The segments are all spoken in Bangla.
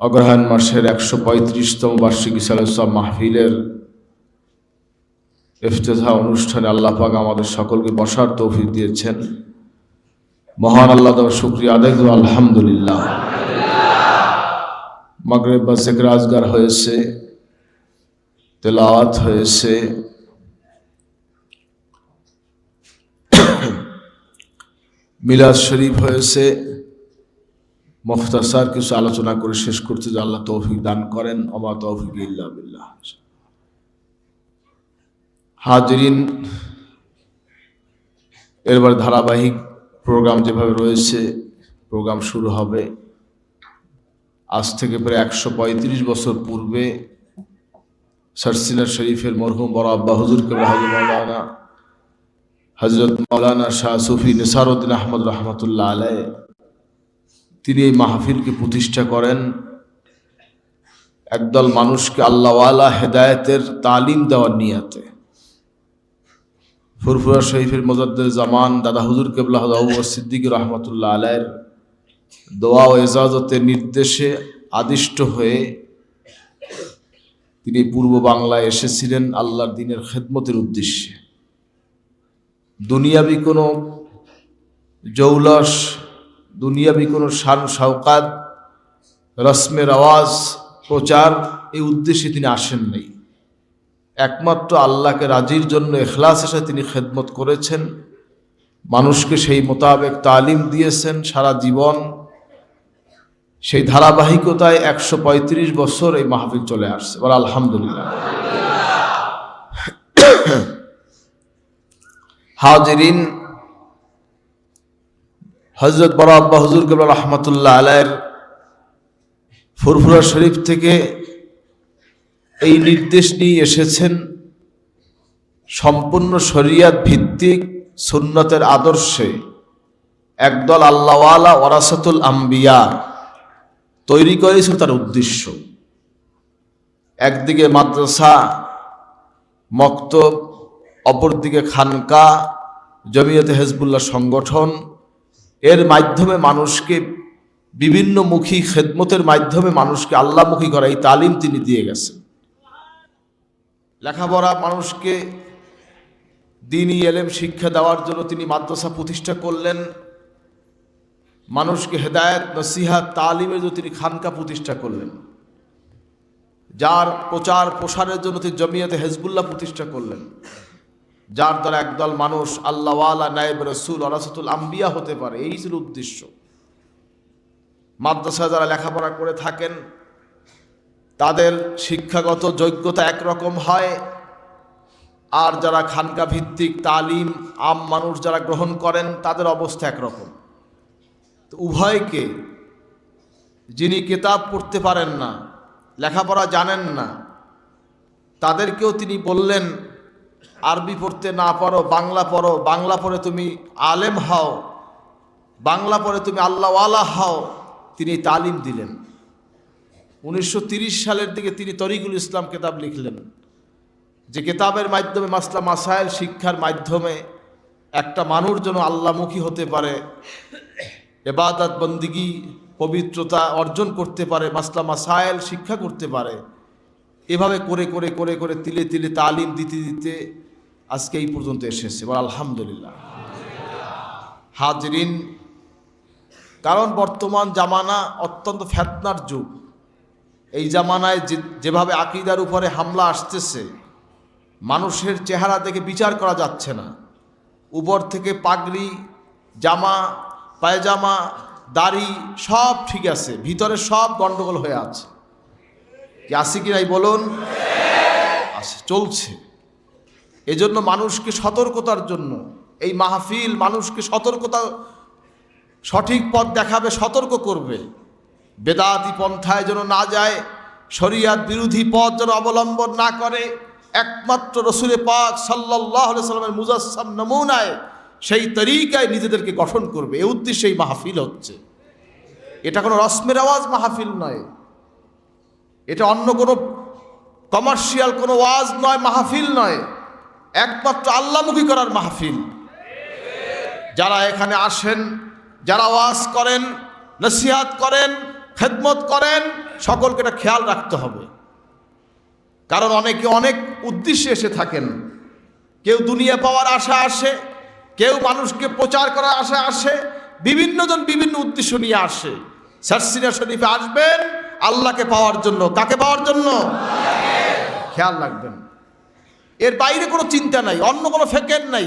অগ্রহায়ণ মাসের একশো পঁয়ত্রিশতম বার্ষিকী সালসা মাহফিলের ইফতেহা অনুষ্ঠানে আল্লাহ পাক আমাদের সকলকে বসার তৌফিক দিয়েছেন। মহান আল্লাহ শুক্রিয়া আদায় করব আলহামদুলিল্লাহ। মাগরেব বা রাজগার হয়েছে, তেলাওয়াত হয়েছে। মিলাদ শরীফ হয়েছে। মুখতাসার কিছু আলোচনা করে শেষ করতে যে আল্লাহ তৌফিক দান করেন অমা তৌফিক হাজরিন এরবার ধারাবাহিক প্রোগ্রাম যেভাবে রয়েছে, প্রোগ্রাম শুরু হবে। আজ থেকে প্রায় একশো পঁয়ত্রিশ বছর পূর্বে সরসিনা শরীফের মরহুম বড় আব্বা হুজুর কেবলা মৌলানা হজরত মৌলানা শাহ সুফি নিসারুদ্দিন আহমদ রহমতুল্লাহ আলাই তিনি এই মাহফিলকে প্রতিষ্ঠা করেন। একদল মানুষকে আল্লাহওয়ালা হেদায়েতের তালিম দেওয়ার নিয়াতে। ফুরফুরা শরীফের মজাদ্দের জামান দাদা হুজুর কেবলা আবু সিদ্দিক রহমতুল্লাহ আলাইয়ের দোয়া ও এজাজতের নির্দেশে আদিষ্ট হয়ে তিনি পূর্ব বাংলায় এসেছিলেন আল্লাহর দিনের খেদমতের উদ্দেশ্যে। দুনিয়াবি কোনো জৌলস দুনিয়াবি কোনো শান শওকাত রসমের আওয়াজ প্রচার, এই উদ্দেশ্যে তিনি আসেন নাই। একমাত্র আল্লাহকে রাজির জন্য এখলাস এসে তিনি খেদমত করেছেন। মানুষকে সেই মোতাবেক তালিম দিয়েছেন সারা জীবন। সেই ধারাবাহিকতায় একশো পঁয়ত্রিশ বছর এই মাহফিল চলে আসছে। বলে, আলহামদুলিল্লাহ। হাজরিন হজরত বড় আব্বা হুজুর কেবল রহমতুল্লাহ আলায়ের ফুরফুরা শরীফ থেকে এই নির্দেশ নিয়ে এসেছেন, সম্পূর্ণ শরিয়াত ভিত্তিক সুন্নতের আদর্শে একদল আল্লাহওয়ালা ওরাসাতুল আম্বিয়া তৈরি করেছিল তার উদ্দেশ্য। একদিকে মাদ্রাসা, মক্তব, অপরদিকে খানকা, জমিয়তে হেজবুল্লাহ সংগঠন এর মাধ্যমে মানুষকে বিভিন্নমুখী খেদমতের মাধ্যমে মানুষকে আল্লাহমুখী করা, এই তালিম তিনি দিয়ে গেছেন। লেখাপড়া মানুষকে দিনই এলেম শিক্ষা দেওয়ার জন্য তিনি মাদ্রাসা প্রতিষ্ঠা করলেন। মানুষকে হেদায়ত, নসিহা, তালিমের জন্য তিনি খানকা প্রতিষ্ঠা করলেন। যার প্রচার প্রসারের জন্য তিনি জমিয়াতে হেজবুল্লাহ প্রতিষ্ঠা করলেন। যার দ্বারা একদল মানুষ আল্লাহওয়ালা, নায়েব রসুল অরাসতুল আম্বিয়া হতে পারে। এই ছিল উদ্দেশ্য। মাদ্রাসা যারা লেখাপড়া করে থাকেন, তাদের শিক্ষাগত যোগ্যতা একরকম হয়। আর যারা খানকা ভিত্তিক তালিম, আম মানুষ যারা গ্রহণ করেন, তাদের অবস্থা একরকম। তো উভয়কে যিনি কেতাব পড়তে পারেন না, লেখাপড়া জানেন না, তাদেরকেও তিনি বললেন আরবি পড়তে না পারো, বাংলা পড়ো, বাংলা পড়ে তুমি আলেম হও, বাংলা পড়ে তুমি আল্লাহওয়ালা হও, তিনি তালিম দিলেন। উনিশশো সালের দিকে তিনি তরিকুল ইসলাম কেতাব লিখলেন, যে কেতাবের মাধ্যমে মাসলা মাসাইল শিক্ষার মাধ্যমে একটা মানুষ যেন আল্লামুখী হতে পারে, এবাদাত বন্দিগি, পবিত্রতা অর্জন করতে পারে, মাসলা মাসাইল শিক্ষা করতে পারে, এভাবে করে করে করে করে তিলে তিলে তালিম দিতে দিতে আজকে এই পর্যন্ত এসেছে। বল আলহামদুলিল্লাহ। হাজরিন, কারণ বর্তমান জামানা অত্যন্ত ফ্যাতনার যুগ। এই জামানায় যেভাবে আকিদার উপরে হামলা আসতেছে, মানুষের চেহারা দেখে বিচার করা যাচ্ছে না। উপর থেকে পাগড়ি, জামা, পায়জামা, দাড়ি সব ঠিক আছে, ভিতরে সব গন্ডগোল হয়ে আছে। কি আছে কি নাই বলুন আছে চলছে। এজন্য মানুষকে সতর্কতার জন্য, এই মাহফিল মানুষকে সতর্কতা, সঠিক পথ দেখাবে, সতর্ক করবে। বেদাতি পন্থায় যেন না যায়, শরিয়াত বিরোধী পথ যেন অবলম্বন না করে, একমাত্র রসুলে পাক সাল্লাহ সাল্লামের মুজাসম নমুনায় সেই তরিকায় নিজেদেরকে গঠন করবে। এ উদ্দেশ্যে এই মাহফিল হচ্ছে। এটা কোনো রসমের আওয়াজ মাহফিল নয়। এটা অন্য কোনো কমার্শিয়াল কোনো ওয়াজ নয়, মাহফিল নয়। একমাত্র আল্লামুখী করার মাহফিল। যারা এখানে আসেন, যারা ওয়াজ করেন, নসিহাত করেন, খেদমত করেন, সকলকে এটা খেয়াল রাখতে হবে। কারণ অনেকে অনেক উদ্দেশ্যে এসে থাকেন। কেউ দুনিয়া পাওয়ার আশা আসে, কেউ মানুষকে প্রচার করার আশা আসে বিভিন্নজন বিভিন্ন উদ্দেশ্য নিয়ে আসে। সারসিনা শরীফে আসবেন, আল্লাহকে পাওয়ার জন্য। কাকে পাওয়ার জন্য? খেয়াল রাখবেন। এর বাইরে কোনো চিন্তা নাই, অন্য কোনো ফেকের নাই।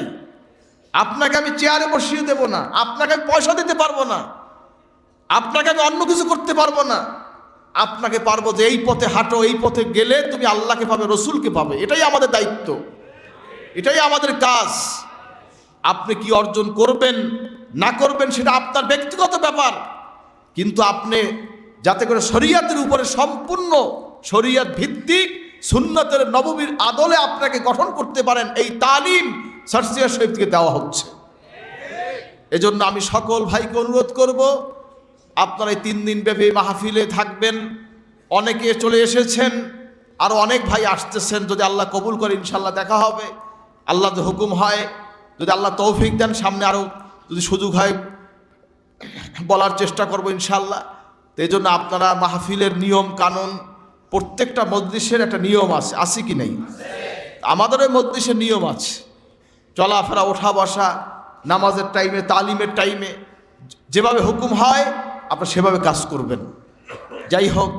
আপনাকে আমি চেয়ারে বসিয়ে দেব না, আপনাকে আমি পয়সা দিতে পারব না, আপনাকে আমি অন্য কিছু করতে পারব না। আপনাকে পারব যে এই পথে হাঁটো, এই পথে গেলে তুমি আল্লাহকে পাবে, রসুলকে পাবে। এটাই আমাদের দায়িত্ব। এটাই আমাদের কাজ। আপনি কি অর্জন করবেন, না করবেন, সেটা আপনার ব্যক্তিগত ব্যাপার। কিন্তু আপনি যাতে করে শরিয়াতের উপরে সম্পূর্ণ শরিয়াত ভিত্তিক সুন্নতের নবমীর আদলে আপনাকে গঠন করতে পারেন, এই তালিম সার্সিয়া শরীফ থেকে দেওয়া হচ্ছে। এজন্য আমি সকল ভাইকে অনুরোধ করব, আপনারা এই তিন দিন ব্যাপী মাহফিলে থাকবেন। অনেকে চলে এসেছেন, আর অনেক ভাই আসতেছেন, যদি আল্লাহ কবুল করে ইনশাল্লাহ দেখা হবে। আল্লাহ যদি হুকুম হয়, যদি আল্লাহ তৌফিক দেন, সামনে আরও যদি সুযোগ হয়, বলার চেষ্টা করব ইনশাল্লাহ তো এই জন্য আপনারা মাহফিলের নিয়ম, কানুন প্রত্যেকটা মজলিসের একটা নিয়ম আছে আছে কি নেই? আমাদের ওই মজলিসের নিয়ম আছে। চলাফেরা ওঠা বসা নামাজের টাইমে তালিমের টাইমে যেভাবে হুকুম হয় আপনারা সেভাবে কাজ করবেন। যাই হোক,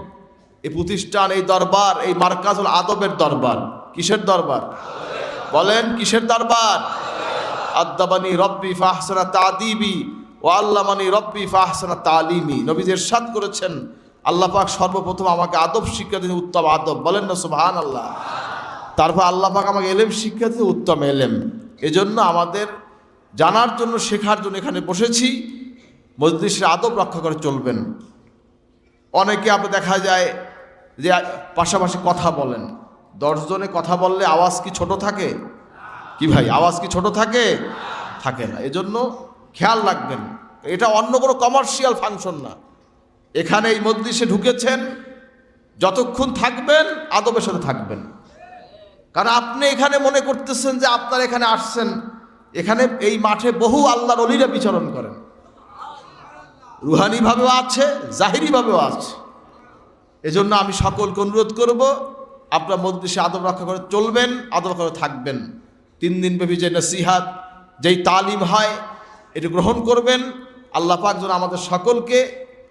এই প্রতিষ্ঠান, এই দরবার, এই মার্কাজ হল আদবের দরবার, কিসের দরবার? বলেন, কিসের দরবার? আদাবানি রব্বি ফাহসানা তাদিবি ও আল্লামানি রব্বি ফাহসানা তালিমি। নবীজের সাদ করেছেন আল্লাহ পাক সর্বপ্রথম আমাকে আদব শিক্ষা দিন উত্তম আদব। বলেন না সুবহান আল্লাহ তারপর আল্লাহ পাক আমাকে এলেম শিক্ষা দিতে উত্তম এলেম। এজন্য আমাদের জানার জন্য, শেখার জন্য এখানে বসেছি। মজলিসের আদব রক্ষা করে চলবেন। অনেকে আপনি দেখা যায় যে পাশাপাশি কথা বলেন। দশজনে কথা বললে আওয়াজ কি ছোট থাকে? কি ভাই, আওয়াজ কি ছোট থাকে? থাকে না। এজন্য খেয়াল রাখবেন। এটা অন্য কোনো কমার্শিয়াল ফাংশন না। এখানে এই মজলিসে ঢুকেছেন, যতক্ষণ থাকবেন, আদবের সাথে থাকবেন। কারণ আপনি এখানে মনে করতেছেন যে আপনার এখানে আসছেন, এখানে এই মাঠে বহু আল্লাহর অলিরা বিচরণ করেন। রুহানিভাবেও আছে, জাহিরিভাবেও আছে। এজন্য আমি সকলকে অনুরোধ করব, আপনার মজলিসে আদব রক্ষা করে চলবেন, আদব করে থাকবেন। তিন দিন ব্যাপী যে নসিহাত, যেই তালিম হয়, এটি গ্রহণ করবেন। আল্লাহ পাক যেন আমাদের সকলকে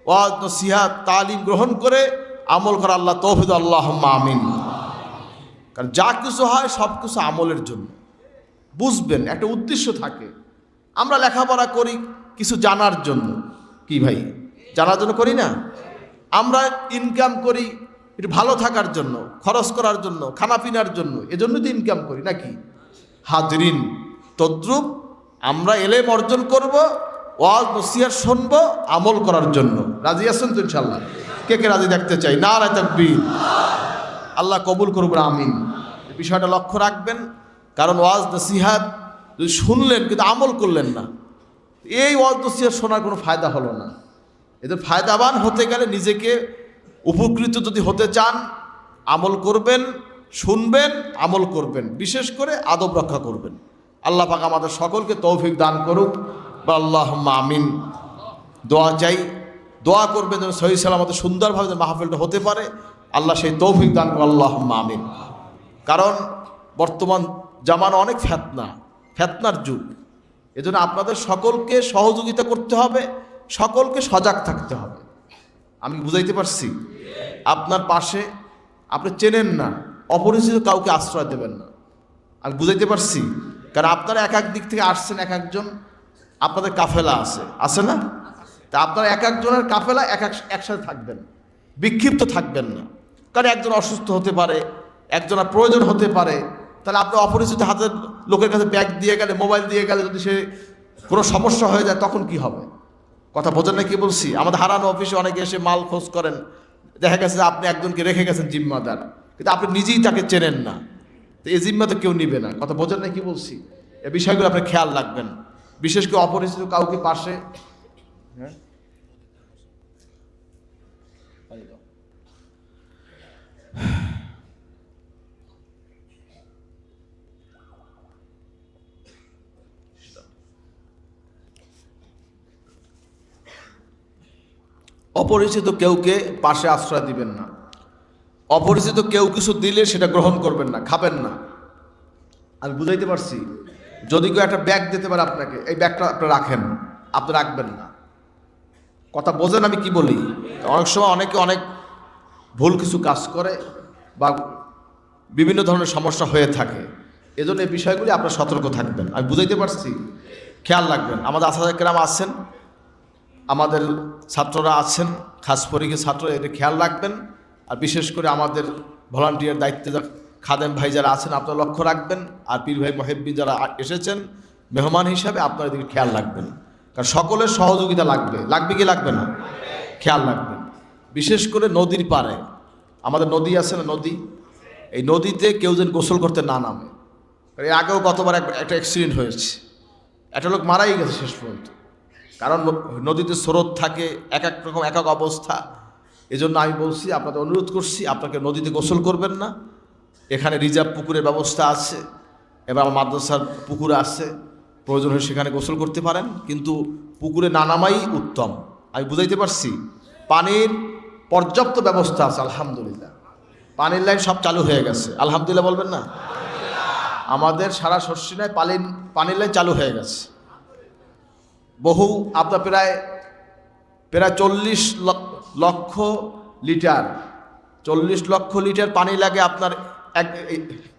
ওয়াজ নসিহাত তালিম গ্রহণ করে আমল করা আল্লাহ তৌফিদ আল্লাহ আমিন। কারণ যা কিছু হয় সব কিছু আমলের জন্য। বুঝবেন, একটা উদ্দেশ্য থাকে। আমরা লেখাপড়া করি কিছু জানার জন্য। কি ভাই? জানার জন্য করি না? আমরা ইনকাম করি একটু ভালো থাকার জন্য, খরচ করার জন্য খানা পিনার জন্য এজন্য তো ইনকাম করি, নাকি? হাজরিন, তদ্রুপ, আমরা এলেম অর্জন করব ওয়াজ নসিয়ার শুনব, আমল করার জন্য। রাজি আছেন তো ইনশাল্লাহ কে কে রাজি দেখতে চাই? না রায় তাকবীর। আল্লাহ কবুল করবেন আমিন। বিষয়টা লক্ষ্য রাখবেন, কারণ ওয়াজ নসিহাত যদি শুনলেন, কিন্তু আমল করলেন না, এই ওয়াজ নসিহাত শোনার কোনো ফায়দা হলো না। এদের ফায়দাবান হতে গেলে নিজেকে উপকৃত যদি হতে চান, আমল করবেন, শুনবেন, আমল করবেন। বিশেষ করে আদব রক্ষা করবেন। আল্লাহ পাক আমাদের সকলকে তৌফিক দান করুক। আল্লাহ আমিন। দোয়া চাই। দোয়া করবেন যেন সহি সালামতে সুন্দরভাবে মাহফিলটা হতে পারে। আল্লাহ সেই তৌফিক দান করুন। আল্লাহ আমিন। কারণ বর্তমান জামানো অনেক ফ্যাতনা ফ্যাতনার যুগ। এজন্য আপনাদের সকলকে সহযোগিতা করতে হবে, সকলকে সজাগ থাকতে হবে। আমি বুঝাইতে পারছি? আপনার পাশে আপনি চেনেন না, অপরিচিত কাউকে আশ্রয় দেবেন না। আমি বুঝাইতে পারছি। কারণ আপনারা এক এক দিক থেকে আসছেন এক একজন। আপনাদের কাফেলা আছে। আছে না? তা আপনারা এক একজনের কাফেলা এক এক একসাথে থাকবেন। বিক্ষিপ্ত থাকবেন না। কারণ একজন অসুস্থ হতে পারে, একজনের প্রয়োজন হতে পারে। তাহলে আপনি অপরিচিত হাতের লোকের কাছে ব্যাগ দিয়ে গেলে, মোবাইল দিয়ে গেলে যদি সে কোনো সমস্যা হয়ে যায়, তখন কি হবে? কথা বোঝেন না কি বলছি? আমাদের হারানো অফিসে অনেকে এসে মাল খোঁজ করেন। দেখা গেছে যে আপনি একজনকে রেখে গেছেন জিম্মাদার। কিন্তু আপনি নিজেই তাকে চেনেন না। তো এই জিম্মা তো কেউ নিবে না। কথা বোঝেন না কি বলছি? এই বিষয়গুলো আপনি খেয়াল রাখবেন। বিশেষ করে অপরিচিত কাউকে পাশে। হ্যাঁ। অপরিচিত কেউকে পাশে আশ্রয় দিবেন না। অপরিচিত কেউ কিছু দিলে সেটা গ্রহণ করবেন না খাবেন না। আমি বুঝাইতে পারছি। যদি কেউ একটা ব্যাগ দিতে পারে আপনাকে, এই ব্যাগটা আপনি রাখেন, আপনি রাখবেন না। কথা বোঝেন আমি কি বলি? অনেক সময় অনেকে অনেক ভুল কিছু কাজ করে বা বিভিন্ন ধরনের সমস্যা হয়ে থাকে। এজন্য এই বিষয়গুলি আপনার সতর্ক থাকবেন। আমি বুঝাইতে পারছি, খেয়াল রাখবেন। আমাদের আসাদ কেরাম আছেন, আমাদের ছাত্ররা আছেন, খাস পরীক্ষা ছাত্র, এটা খেয়াল রাখবেন। আর বিশেষ করে আমাদের ভলান্টিয়ার দায়িত্বে খাদেম ভাই যারা আছেন, আপনারা লক্ষ্য রাখবেন, আর পীর ভাই মহেব্বি যারা এসেছেন, মেহমান হিসাবে আপনারা এদিকে খেয়াল রাখবেন। কারণ সকলের সহযোগিতা লাগবে। লাগবে কি লাগবে না? খেয়াল রাখবেন। বিশেষ করে নদীর পাড়ে। আমাদের নদী আছে না নদী? এই নদীতে কেউ যেন গোসল করতে না নামে। এর আগেও গতবার এক- একটা অ্যাক্সিডেন্ট হয়েছে। একটা লোক মারাই গেছে শেষ পর্যন্ত। কারণ নদীতে স্রোত থাকে, এক এক রকম, এক এক অবস্থা। এজন্য আমি বলছি, আপনাদের অনুরোধ করছি, আপনাকে নদীতে গোসল করবেন না। এখানে রিজার্ভ পুকুরের ব্যবস্থা আছে, এবার মাদ্রাসার পুকুর আছে, প্রয়োজন হলে সেখানে গোসল করতে পারেন, কিন্তু পুকুরে না নামাই উত্তম। আমি বুঝাইতে পারছি, পানির পর্যাপ্ত ব্যবস্থা আছে, আলহামদুলিল্লাহ। পানির লাইন সব চালু হয়ে গেছে, আলহামদুলিল্লাহ বলবেন না? আমাদের সারা শস্যিনায় পালিন, পানির লাইন চালু হয়ে গেছে। বহু আপনার প্রায় প্রায় চল্লিশ লক্ষ লিটার, চল্লিশ লক্ষ লিটার পানি লাগে আপনার এক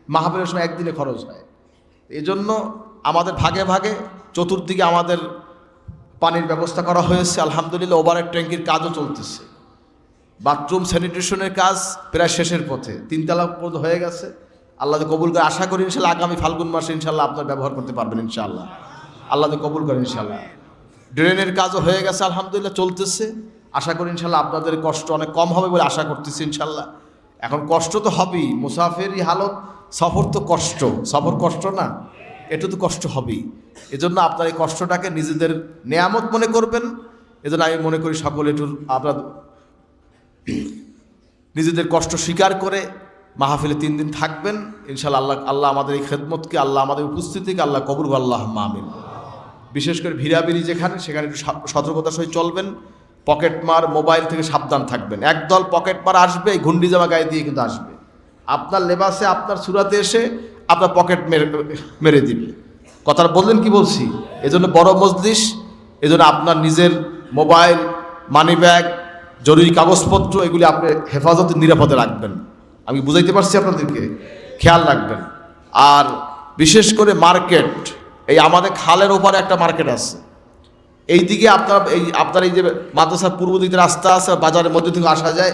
মাহাবীরের সময় একদিনে খরচ হয়। এই জন্য আমাদের ভাগে ভাগে চতুর্দিকে আমাদের পানির ব্যবস্থা করা হয়েছে। আলহামদুলিল্লাহ ওভারের ট্যাঙ্কির কাজও চলতেছে। বাথরুম, স্যানিটেশনের কাজ প্রায় শেষের পথে। তিনতলা পর্যন্ত হয়ে গেছে। আল্লাহ কবুল করে, আশা করি ইনশাল্লাহ আগামী ফাল্গুন মাসে ইনশাল্লাহ আপনার ব্যবহার করতে পারবেন ইনশাল্লাহ। আল্লাহ কবুল করেন ইনশাল্লাহ। ড্রেনের কাজও হয়ে গেছে, আলহামদুলিল্লাহ, চলতেছে। আশা করি ইনশাল্লাহ আপনাদের কষ্ট অনেক কম হবে বলে আশা করতেছি ইনশাল্লাহ। এখন কষ্ট তো হবেই। মুসাফেরই হালত, সফর তো কষ্ট। সফর কষ্ট না, এটা তো কষ্ট হবেই। এজন্য আপনার এই কষ্টটাকে নিজেদের নেয়ামত মনে করবেন। এজন্য আমি মনে করি সকলে একটু আপনার নিজেদের কষ্ট স্বীকার করে মাহফিলে তিন দিন থাকবেন। ইনশাল্লাহ আল্লাহ আল্লাহ আমাদের এই খেদমতকে, আল্লাহ আমাদের উপস্থিতিকে, আল্লাহ কবুল আল্লাহ মামিন বিশেষ করে ভিড়াভিড়ি যেখানে, সেখানে একটু সতর্কতার সহিত চলবেন। পকেট মার মোবাইল থেকে সাবধান থাকবেন। একদল পকেট মার আসবে ঘুন্ডি জামা গায়ে দিয়ে কিন্তু আসবে। আপনার লেবাসে, আপনার সুরাতে এসে আপনার পকেট মেরে মেরে দিবে। কথাটা বললেন কি বলছি? এজন্য বড় মজলিস, এজন্য আপনার নিজের মোবাইল মানি ব্যাগ জরুরি কাগজপত্র, এগুলি আপনি হেফাজতে, নিরাপদে রাখবেন। আমি বুঝাইতে পারছি আপনাদেরকে? খেয়াল রাখবেন। আর বিশেষ করে মার্কেট, এই আমাদের খালের ওপারে একটা মার্কেট আছে। এই দিকে আপনার এই আপনার এই যে মাদ্রাসার পূর্ব দিকে রাস্তা আছে, বাজারের মধ্যে থেকে আসা যায়,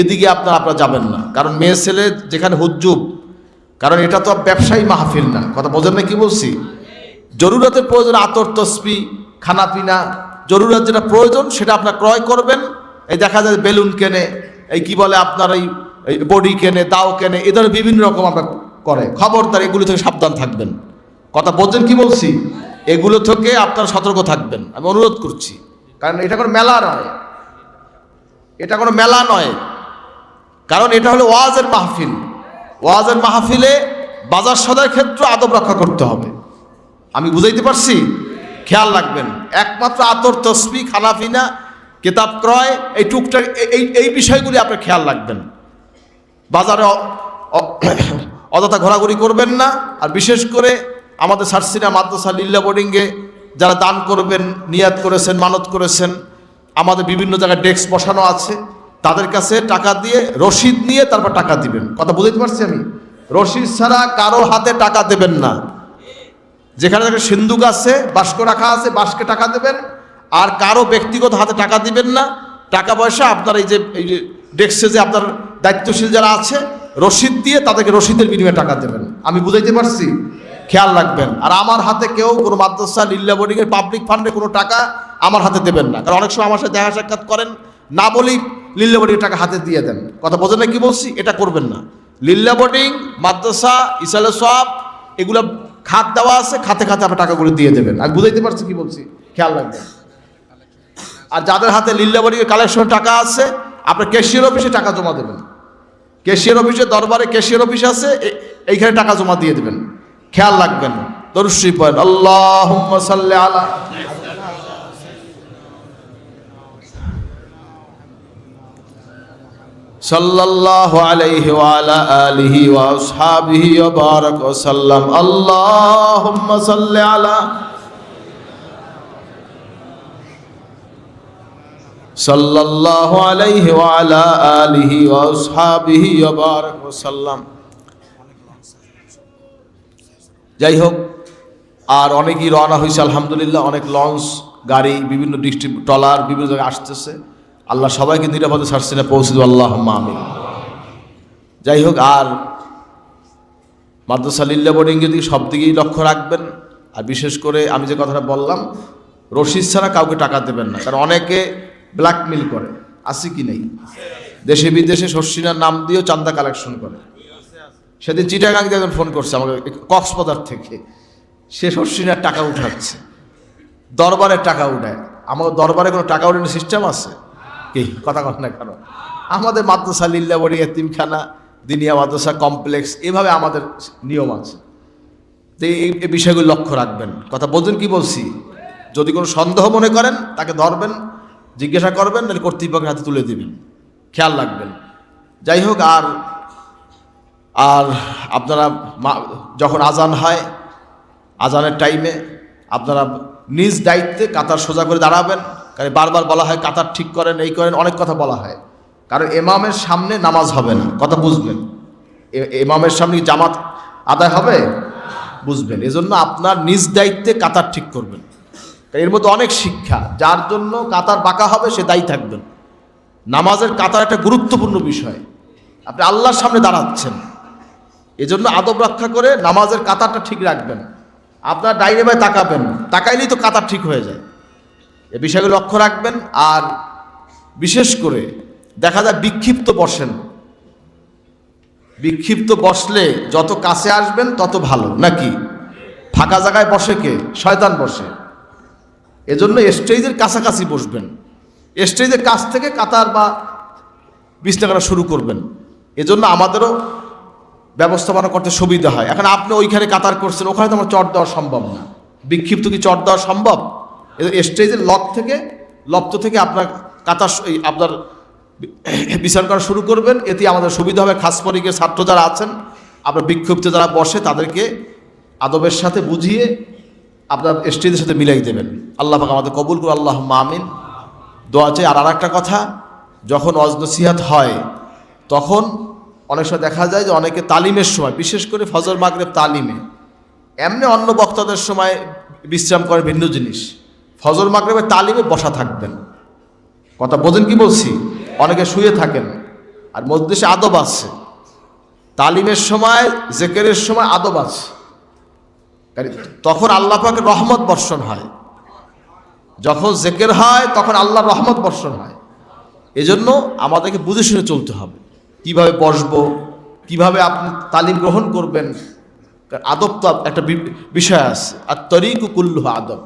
এদিকে আপনার আপনারা যাবেন না। কারণ মেয়ে ছেলে যেখানে হুজ্জুব কারণ এটা তো ব্যবসায়ী মাহফিল না। কথা বোঝেন না কি বলছি? জরুরতের প্রয়োজন আতর তসবি, খানা পিনা, জরুরত যেটা প্রয়োজন সেটা আপনার ক্রয় করবেন। এই দেখা যায় বেলুন কেনে, এই কি বলে আপনার এই এই বডি কেনে, দাও কেনে, এ ধরনের বিভিন্ন রকম আপনার করে। খবরদার এগুলি থেকে সাবধান থাকবেন। কথা বলছেন কি বলছি? এগুলো থেকে আপনার সতর্ক থাকবেন। আমি অনুরোধ করছি। কারণ এটা কোনো মেলা নয়। এটা কোনো মেলা নয়। কারণ এটা হলো ওয়াজের মাহফিল। ওয়াজের মাহফিলে বাজার সদার ক্ষেত্রে আদব রক্ষা করতে হবে। আমি বুঝাইতে পারছি? খেয়াল রাখবেন। একমাত্র আতর তসবি খানাফিনা, কেতাব ক্রয়, এই টুকটাক, এই- এই বিষয়গুলি আপনার খেয়াল রাখবেন। বাজারে অযথা ঘোরাঘুরি করবেন না। আর বিশেষ করে আমাদের সারসিনা মাদ্রাসা লিল্লা বোর্ডিংয়ে যারা দান করবেন, নিয়াত করেছেন, মানত করেছেন, আমাদের বিভিন্ন জায়গায় ডেস্ক বসানো আছে, তাদের কাছে টাকা দিয়ে রসিদ নিয়ে তারপর টাকা দিবেন। কথা বুঝতে পারছি আমি? রসিদ ছাড়া কারও হাতে টাকা দেবেন না। যেখানে সিন্ধুক আছে, বাস্ক রাখা আছে, বাস্কে টাকা দেবেন, আর কারও ব্যক্তিগত হাতে টাকা দিবেন না। টাকা পয়সা আপনার এই যে এই যে ডেস্কে যে আপনার দায়িত্বশীল যারা আছে রসিদ দিয়ে তাদেরকে রসিদের বিনিময়ে টাকা দেবেন। আমি বুঝাইতে পারছি? খেয়াল রাখবেন। আর আমার হাতে কেউ কোনো মাদ্রাসা লিল্লা বোর্ডিংয়ের পাবলিক ফান্ডে কোনো টাকা আমার হাতে দেবেন না। কারণ অনেক সময় আমার সাথে দেখা সাক্ষাৎ করেন, না বলেই লিল্লা বোর্ডিংয়ের টাকা হাতে দিয়ে দেন। কথা বোঝেন না কি বলছি? এটা করবেন না। লিল্লা বোর্ডিং, মাদ্রাসা, ইসালে সব এগুলো খাত দেওয়া আছে, খাতে খাতে আপনার টাকাগুলো দিয়ে দেবেন। আর বুঝাইতে পারছি কি বলছি? খেয়াল রাখবেন। আর যাদের হাতে লিল্লাবাড়ির কালেকশন টাকা আছে, আপনার ক্যাশিয়ার অফিসে টাকা জমা দেবেন। ক্যাশিয়ার অফিসে দরবারে ক্যাশিয়ার অফিস আছে এইখানে টাকা জমা দিয়ে দেবেন। খেয়াল রাখবেন। দরুশ্রী পয়েন্ট আল্লাহ আলা সাল্লাল্লাহু আলাইহি ওয়া আলা আলিহি ওয়া আসহাবিহি ওয়া বারাক ওয়া সাল্লাম, আল্লাহুম্মা সাল্লি আলা যাই হোক আর অনেকেই রওনা হয়েছে, আলহামদুলিল্লাহ, অনেক লঞ্চ গাড়ি, বিভিন্ন ডিস্ট্রিক্ট ট্রলার, বিভিন্ন জায়গায় আসতেছে। আল্লাহ সবাইকে নিরাপদে ছাড়ছে না, পৌঁছে দেবো আল্লাহ আমিন। যাই হোক আর মাদ্রাসা লিল্লা বোর্ডিংয়ের দিকে সব দিকেই লক্ষ্য রাখবেন। আর বিশেষ করে আমি যে কথাটা বললাম, রশিদ ছাড়া কাউকে টাকা দেবেন না, কারণ অনেকে ব্ল্যাকমেল করে, আছে কি নেই? দেশে বিদেশে শর্ষিনার নাম দিয়েও চান্দা কালেকশন করে। সেদিন চিটাগাং একজন ফোন করছে আমাকে, কক্সবাজার থেকে। সে শর্ষিনার টাকা উঠাচ্ছে। দরবারের টাকা উঠায়। আমাদের দরবারে কোনো টাকা উঠানোর সিস্টেম আছে? কি? কথা কন না কেন? আমাদের মাদ্রাসা লিল্লা বড়ি এতিমখানা, দিনিয়া মাদ্রাসা কমপ্লেক্স এভাবে আমাদের নিয়ম আছে। তো এই বিষয়গুলো লক্ষ্য রাখবেন। কথা বোঝেন কি বলছি? যদি কোনো সন্দেহ মনে করেন, তাকে ধরবেন, জিজ্ঞাসা করবেন, নাহলে কর্তৃপক্ষের হাতে তুলে দিবেন। খেয়াল রাখবেন। যাই হোক, আর আর আপনারা যখন আজান হয়, আজানের টাইমে আপনারা নিজ দায়িত্বে কাতার সোজা করে দাঁড়াবেন। কারণ বারবার বলা হয়, কাতার ঠিক করেন, এই করেন, অনেক কথা বলা হয়। কারণ এমামের সামনে নামাজ হবে না। কথা বুঝবেন। এমামের সামনে জামাত আদায় হবে? বুঝবেন। এজন্য আপনার নিজ দায়িত্বে কাতার ঠিক করবেন। এর মধ্যে অনেক শিক্ষা। যার জন্য কাতার বাঁকা হবে, সে দায়ী থাকবেন। নামাজের কাতার একটা গুরুত্বপূর্ণ বিষয়। আপনি আল্লাহর সামনে দাঁড়াচ্ছেন। এজন্য আদব রক্ষা করে নামাজের কাতারটা ঠিক রাখবেন। আপনার ডাইনে বাই তাকাবেন। তাকাইলেই তো কাতার ঠিক হয়ে যায়। এ বিষয়গুলো লক্ষ্য রাখবেন। আর বিশেষ করে দেখা যায় বিক্ষিপ্ত বসেন। বিক্ষিপ্ত বসলে যত কাছে আসবেন তত ভালো। নাকি? ফাঁকা জায়গায় বসে কে? শয়তান বসে। এজন্য স্টেজের কাছাকাছি বসবেন। স্টেজের কাছ থেকে কাতার বা করা শুরু করবেন। এজন্য আমাদেরও ব্যবস্থাপনা করতে সুবিধা হয়। এখন আপনি ওইখানে কাতার করছেন, ওখানে তো আমার চট দেওয়া সম্ভব না। বিক্ষিপ্ত কি চট দেওয়া সম্ভব? স্টেজের লক থেকে লপ্ত থেকে আপনার কাতার আপনার বিচার করা শুরু করবেন। এতে আমাদের সুবিধা হবে। খাস পরিকের ছাত্র যারা আছেন, আপনার বিক্ষুব্ধ যারা বসে, তাদেরকে আদবের সাথে বুঝিয়ে আপনার স্টেজের সাথে মিলাই দেবেন। আল্লাহ পাক আমাদের কবুল করে আল্লাহ মামিন দোয়া চাই। আর আরেকটা কথা, যখন অজনসিহাত হয়, তখন অনেক সময় দেখা যায় যে অনেকে তালিমের সময়, বিশেষ করে ফজর, মাগরেব তালিমে, এমনি অন্য বক্তাদের সময় বিশ্রাম করে ভিন্ন জিনিস। ফজর মাগরেবের তালিমে বসা থাকবেন। কথা বোঝেন কি বলছি? অনেকে শুয়ে থাকেন, আর মধ্যে আদব আছে। তালিমের সময়, জেকেরের সময় আদব আছে। তখন আল্লাহ পাকের রহমত বর্ষণ হয়। যখন জেকের হয়, তখন আল্লাহর রহমত বর্ষণ হয়। এজন্য আমাদেরকে বুঝে শুনে চলতে হবে। কীভাবে বসবো, কীভাবে আপনি তালিম গ্রহণ করবেন আদব তো একটা বিষয় আছে। আর তরিক কুল্লুহ আদব।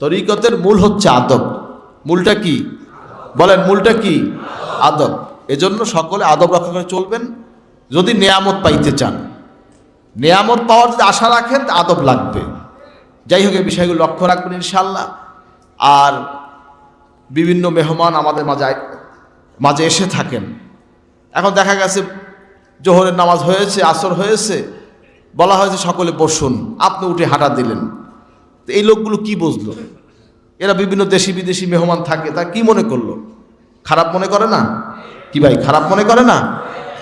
তরিকতের মূল হচ্ছে আদব। মূলটা কি? বলেন, মূলটা কি? আদব। এজন্য সকলে আদব রক্ষা করে চলবেন, যদি নেয়ামত পাইতে চান। নেয়ামত পাওয়ার যদি আশা রাখেন আদব লাগবে। যাই হোক, এই বিষয়গুলো লক্ষ্য রাখবেন ইনশাল্লাহ আর বিভিন্ন মেহমান আমাদের মাঝে মাঝে এসে থাকেন। এখন দেখা গেছে জোহরের নামাজ হয়েছে, আসর হয়েছে, বলা হয়েছে সকলে বসুন, আপনি উঠে হাঁটা দিলেন। তো এই লোকগুলো কি বুঝলো? এরা বিভিন্ন দেশি বিদেশি মেহমান থাকে, তা কি মনে করল? খারাপ মনে করে না? কি ভাই, খারাপ মনে করে না?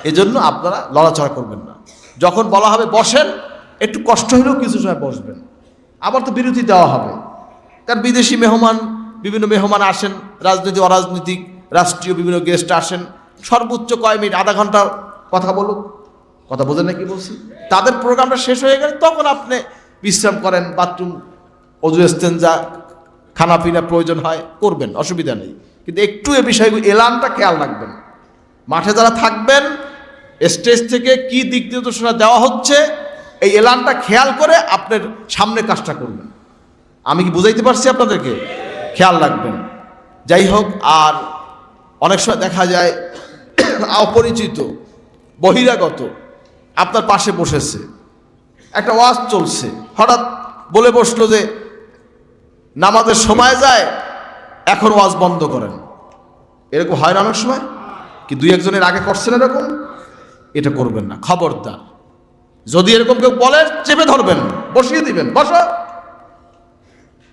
এজন্য আপনারা লড়াচড়া করবেন না। যখন বলা হবে বসেন, একটু কষ্ট হলেও কিছু সময় বসবেন। আবার তো বিরতি দেওয়া হবে। কারণ বিদেশি মেহমান, বিভিন্ন মেহমান আসেন, রাজনীতি, অরাজনৈতিক, রাষ্ট্রীয় বিভিন্ন গেস্ট আসেন সর্বোচ্চ কয় মিনিট, আধা ঘণ্টা কথা বলুক। কথা বোঝেন না কি বলছি? তাদের প্রোগ্রামটা শেষ হয়ে গেলে তখন আপনি বিশ্রাম করেন, বাথরুম, অজু যা খানা পিনা প্রয়োজন হয়, করবেন, অসুবিধা নেই। কিন্তু একটু এ বিষয়গুলো, এলানটা খেয়াল রাখবেন। মাঠে যারা থাকবেন, স্টেজ থেকে কি দিক নির্দেশনা দেওয়া হচ্ছে, এই এলানটা খেয়াল করে আপনার সামনে কাজটা করবেন। আমি কি বুঝাইতে পারছি আপনাদেরকে? খেয়াল রাখবেন। যাই হোক, আর অনেক সময় দেখা যায় অপরিচিত, বহিরাগত, আপনার পাশে বসেছে। একটা ওয়াজ চলছে। হঠাৎ বলে বসল যে, নামাজের সময় যায়, এখন ওয়াজ বন্ধ করেন। এরকম হয় না অনেক সময়? কি দুই একজনের আগে করছেন এরকম? এটা করবেন না। খবরদার। যদি এরকম কেউ বলে, চেপে ধরবেন, বসিয়ে দিবেন, বসো।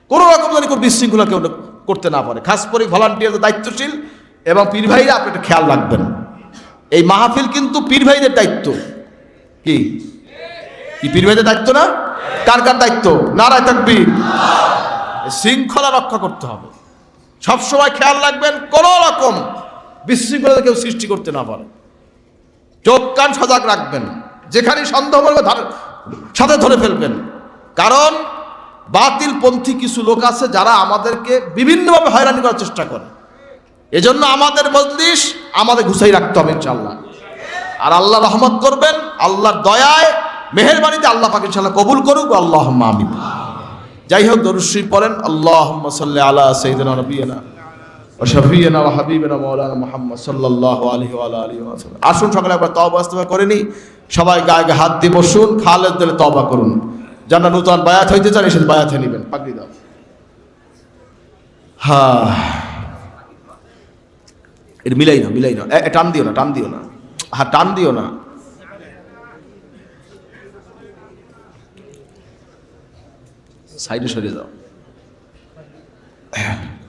কোনো রকম যেন বিশৃঙ্খলা কেউ করতে না পারে। খাস করে ভলান্টিয়ার দায়িত্বশীল এবং পীর ভাইরা আপনি একটু খেয়াল রাখবেন। এই মাহফিল কিন্তু পীর ভাইদের দায়িত্ব। কি? কি পীর ভাইদের দায়িত্ব না? কার কার দায়িত্ব? নারায় থাকবি শৃঙ্খলা রক্ষা করতে হবে। সবসময় খেয়াল রাখবেন, কোন রকম বিশৃঙ্খলা কেউ সৃষ্টি করতে না পারে। চোখ কান সজাগ রাখবেন। যেখানে সন্দেহ করবে সাথে ধরে ফেলবেন। কারণ বাতিল পন্থী কিছু লোক আছে যারা আমাদেরকে বিভিন্নভাবে হয়রানি করার চেষ্টা করে। এজন্য আমাদের মজলিস আমাদের ঘুষাই রাখতে হবে ইনশাল্লাহ আর আল্লাহ রহমত করবেন, আল্লাহর দয়ায়, মেহেরবানিতে আল্লাহ পাক ইনশাল্লাহ কবুল করুক আল্লাহ আমিন। যাই হোক দরুশ্রী পড়েন আল্লাহ সাল্লি আলা সঈদনা নবীনা ও শফিয়না হাবিবনা মৌলানা মোহাম্মদ ওয়া আলিহি আসুন সকালে একবার তওবা ইস্তেগফার করে নি সবাই গায়ে গায়ে হাত দিয়ে বসুন খালেদ দিলে তওবা করুন। যারা নূতন বায়াত হইতে চান, এসে বায়াত নেবেন, পাগড়ি দাও। হ্যাঁ এটা মিলাই না মিলাই না টান দিও না, টান দিও না। হ্যাঁ টান দিও না। সাইডে সরিয়ে দাও।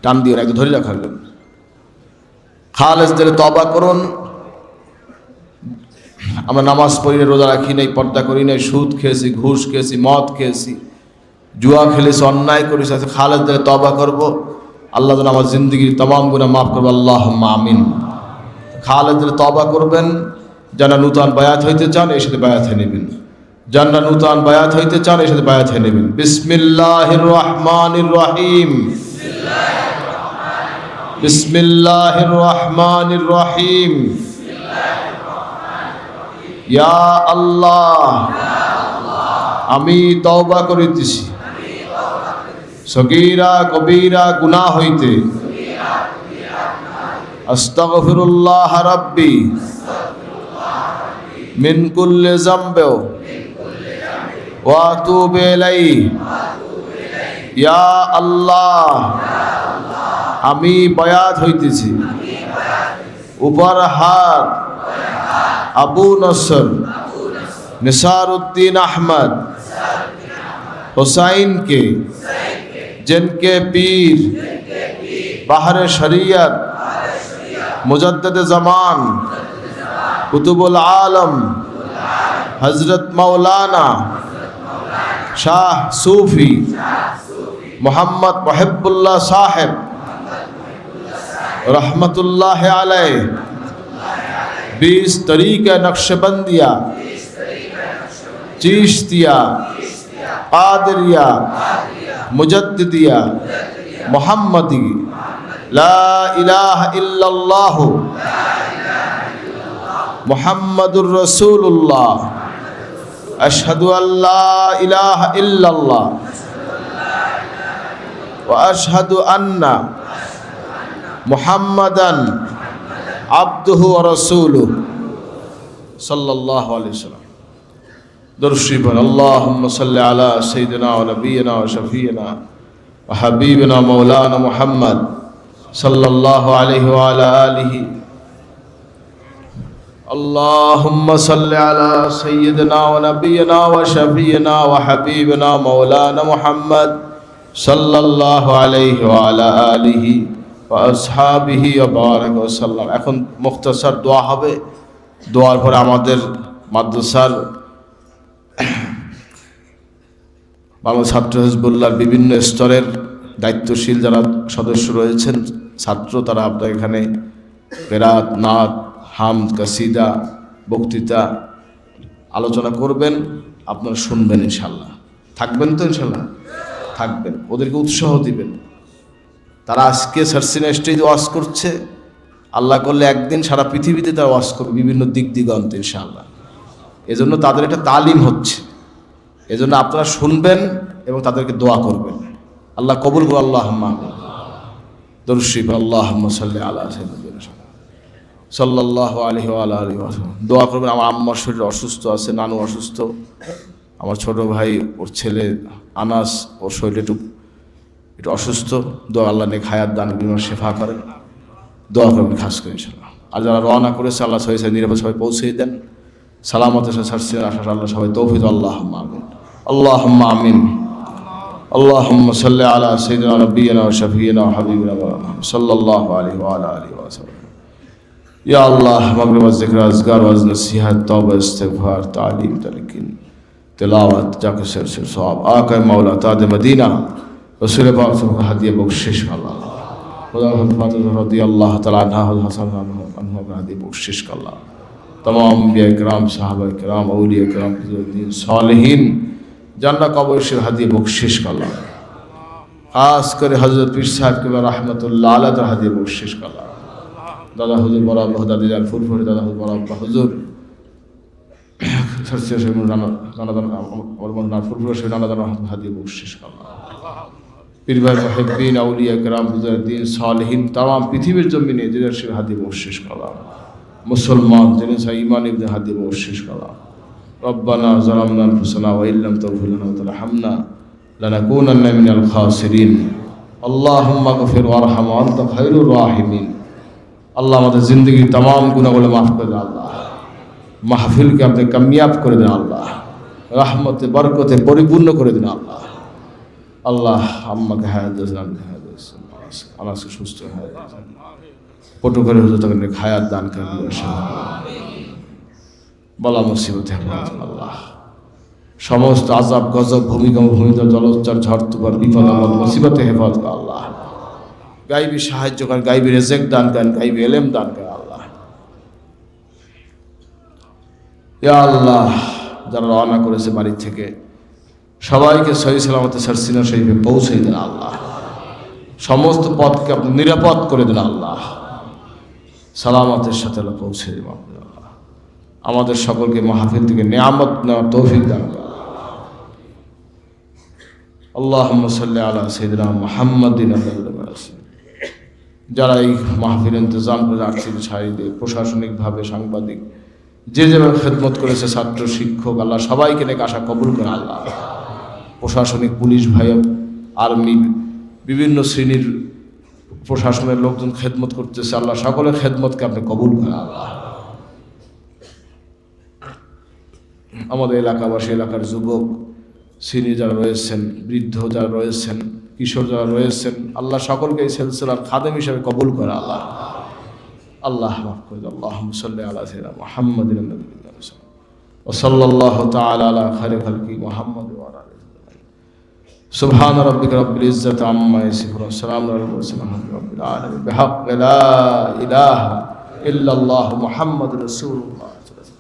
টান দিও একটু ধরে হলো খালেজ দিলে তবা করুন। আমরা নামাজ পড়ি রোজা রাখি নাই, পর্দা করি নাই, সুদ খেয়েছি, ঘুষ খেয়েছি, মদ খেয়েছি, জুয়া খেলেছি, অন্যায় করেছি খালেজ দিলে তবা করব। আল্লাহ যেন আমার জিন্দগির তমাম গুণা মাফ করব। আল্লাহ আমিন। খালেদ তবা করবেন। যারা নূতন বায়াত হইতে চান এই সাথে বায়াত হয়ে নেবেন। যারা নূতন বায়াত হইতে চান এই সাথে বায়াত হয়ে নেবেন। বিসমিল্লাহির রহমানির রহিম বিসমিল্লাহির রহমানির রহিম ইয়া আল্লাহ। আমি তওবা করিতেছি। সগীরা কবিরা গুনাহ হইতে। আস্তাগফিরুল্লাহ রাব্বি মিন কুল্লি যামবে ওয়া আতুবু ইলাইহি। ইয়া আল্লাহ, আমি বয়াত হইতেছি। উপর হাত, আবু নসর নিসারুদ্দিন আহমদ, হুসাইনকে جن کے پیر بحر شریعت، مجدد زمان، کتب العالم، حضرت مولانا شاہ صوفی، محمد محب اللہ صاحب، رحمت اللہ علیہ، بیس طریق نقش بندیا چیشتیا قادریہ মুজদ্দিদিয়া মোহাম্মদি, লা ইলাহ ইল্লাল্লাহ মোহাম্মদুর রসুল্লাহ আশহাদু আল্লাহ ইলাহ ইল্লাল্লাহ واشهد আন্না محمدا আব্দুহু ورسوله صلى الله عليه وسلم درشی پر اللہم صلی علی سیدنا و نبینا و مولانا محمد صلى الله علیہ وعلى آلہ اللهم صل على سيدنا ونبينا وشفينا وحبيبنا مولانا محمد صلى الله علیہ وعلى آلہ و اصحابہ و بارک و سلم এখন মুখতাসার দোয়া হবে। দোয়ার বাংলা ছাত্র হিজবুল্লাহর বিভিন্ন স্তরের দায়িত্বশীল যারা সদস্য রয়েছেন, ছাত্র তারা আপনার এখানে কেরাত নাত হাম কাসিদা, বক্তৃতা, আলোচনা করবেন, আপনারা শুনবেন ইনশাল্লাহ থাকবেন তো ইনশাল্লাহ থাকবেন। ওদেরকে উৎসাহ দিবেন। তারা আজকে সার্সিনা স্টেজে ওয়াশ করছে। আল্লাহ করলে একদিন সারা পৃথিবীতে তারা ওয়াশ করবে, বিভিন্ন দিক দিগন্ত ইনশাআল্লাহ। এজন্য তাদের একটা তালিম হচ্ছে। এজন্য আপনারা শুনবেন এবং তাদেরকে দোয়া করবেন। আল্লাহ কবুল করো আল্লাহ দরশিব আল্লাহ সাল্লি আলা সাল্লাহ আলহি আল্লাহ আলী দোয়া করবেন, আমার আম্মার শরীর অসুস্থ আছে, নানু অসুস্থ। আমার ছোট ভাই, ওর ছেলে আনাস, ওর শরীর একটু একটু অসুস্থ। দোয়া আল্লাহ নেক হায়াত দান বিমা সেফা করেন দোয়া করবেন খাস করে ইনশাল্লাহ আর যারা রওনা করেছে, আল্লাহ সাহেব নিরাপদ সবাই পৌঁছে দেন। সালামত সারসির আশা আল্লাহ সবাই তৌফিদ আল্লাহ আমিন। اللهم آمين. اللهم صل على سيدنا نبينا وشفينا وحبيبنا صلى الله عليه وعلى آله وسلم. یا اللہ مغرب از ذکر ازگار و از نصیحت توبہ استغفار تعلیم تلقین تلاوت جا کے سر سر ثواب آقا مولا تاد مدینہ رسول پاک صلی اللہ علیہ بخشش اللہ خدا فاطمہ رضی اللہ تعالی عنہ حسن عنہ رضی بخشش اللہ تمام انبیاء کرام صحابہ کرام اولیاء کرام صالحین জান্নাত কবর সে হাদিয়ে বকশিস করলাম। খাস করে হজরত পীর সাহেব কিবা রহমতুল্লাহ আল্লাহ তার হাদিয়ে বকশিস করলাম। দাদা হুজুর, বড় আব্বাহ দাদি যান ফুরফুরি দাদা হুজুর, বড় আব্বা, হুজুর। সে নানা দানা হাদিয়ে বকশিস করলাম। পীরভাই মহেদ্দিন আউলিয়া গ্রাম হুজারদ্দিন সালহীন তাম পৃথিবীর জমিনে জেনার সে হাদিয়ে শেষ করলাম। মুসলমান জেনেসা ইমান ইবনে হাদিয়ে শেষ করলাম। ربنا ظلمنا انفسنا وان لم تغفر لنا وترحمنا لنكونن من الخاسرين اللهم اغفر وارحم وانت خير الراحمين আল্লাহ আমাদের জিন্দগির তাম গুণাগুলো মাফ করে দেন আল্লাহ মাহফিলকে আপনি কামিয়াব করে দেন আল্লাহ রহমতে বরকতে পরিপূর্ণ করে দিন আল্লাহ আল্লাহ আম্মাকে হায়াত দিয়েছেন আমাকে হায়াত দিয়েছেন আনাসকে সুস্থ হায়াত দিয়েছেন পটু করে হুজুর তাকে হায়াত দান করে দিয়েছেন বলা মুসিবত আল্লাহ। সমস্ত আজাব গজব, ভূমিকম্প ভূমিকম্প জলোচ্চার ঝড় তুফার বিপদ আপদ মুসিবতে হেফাজত আল্লাহ। গাইবি সাহায্য করেন গাইবি রেজেক দান করেন গাইবি এলেম দান করেন আল্লাহ। ইয়া আল্লাহ, যারা রওনা করেছে বাড়ি থেকে, সবাইকে সহি সালামতে সারসিনা শরীফে পৌঁছে দেন আল্লাহ। সমস্ত পথকে আপনি নিরাপদ করে দেন আল্লাহ। সালামতের সাথে পৌঁছে দেবেন আপনি আল্লাহ আমাদের সকলকে মাহফিল থেকে নিয়ামত নেওয়ার তৌফিক দান। আল্লাহুম্মা সাল্লি আলা সাইয়্যিদিনা মুহাম্মাদিন যারা এই মাহফিল ইন্তজাম করে আর্থিক সাহিদে প্রশাসনিকভাবে, সাংবাদিক, যে যেভাবে খেদমত করেছে, ছাত্র, শিক্ষক, আল্লাহ সবাইকে নেক আশা কবুল করে আল্লাহ। প্রশাসনিক পুলিশ ভাই, আর্মি, বিভিন্ন শ্রেণির প্রশাসনের লোকজন খেদমত করতেছে, আল্লাহ সকলের খেদমতকে আপনি কবুল করে আল্লাহ আমাদের এলাকাবাসী এলাকার যুবক সিনিয়র যারা রয়েছেন বৃদ্ধ যারা রয়েছেন কিশোর যারা রয়েছেন আল্লাহ সকলকে এই সিলসিলার খাদেম হিসেবে কবুল করে আল্লাহ আল্লাহ মাফ করে দাও আল্লাহ সাল্লি আলা সাইয়্যিদিনা মুহাম্মাদিন নবিয়্যিনা وصلى الله تعالى على خير خلقه محمد وعلى اله وصحبه سبحان ربك رب العزة عما يصفون والسلام على المرسلين والحمد لله رب العالمين بحق لا إله إلا الله محمد رسول الله